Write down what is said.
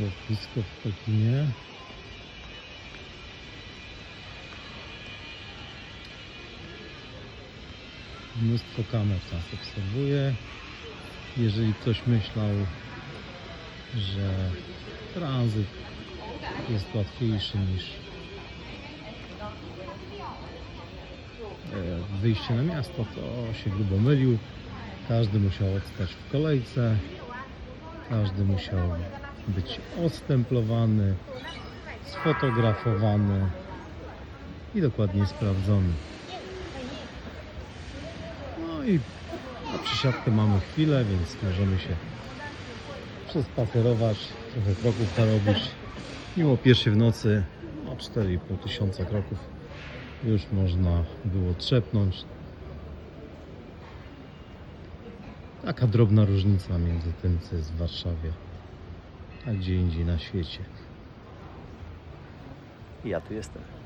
Lotnisko w Pekinie. Mnóstwo kamer nas obserwuje. Jeżeli ktoś myślał, że tranzyt jest łatwiejszy niż e, wyjście na miasto, to się grubo mylił. Każdy musiał odstać w kolejce, każdy musiał być ostemplowany, sfotografowany i dokładnie sprawdzony. No i na przysiadkę mamy chwilę, więc możemy się przespacerować, trochę kroków narobić. Mimo pierwszej w nocy o 4,5 tysiąca kroków już można było trzepnąć. Taka drobna różnica między tym, co jest w Warszawie, a gdzie indziej na świecie. Ja tu jestem.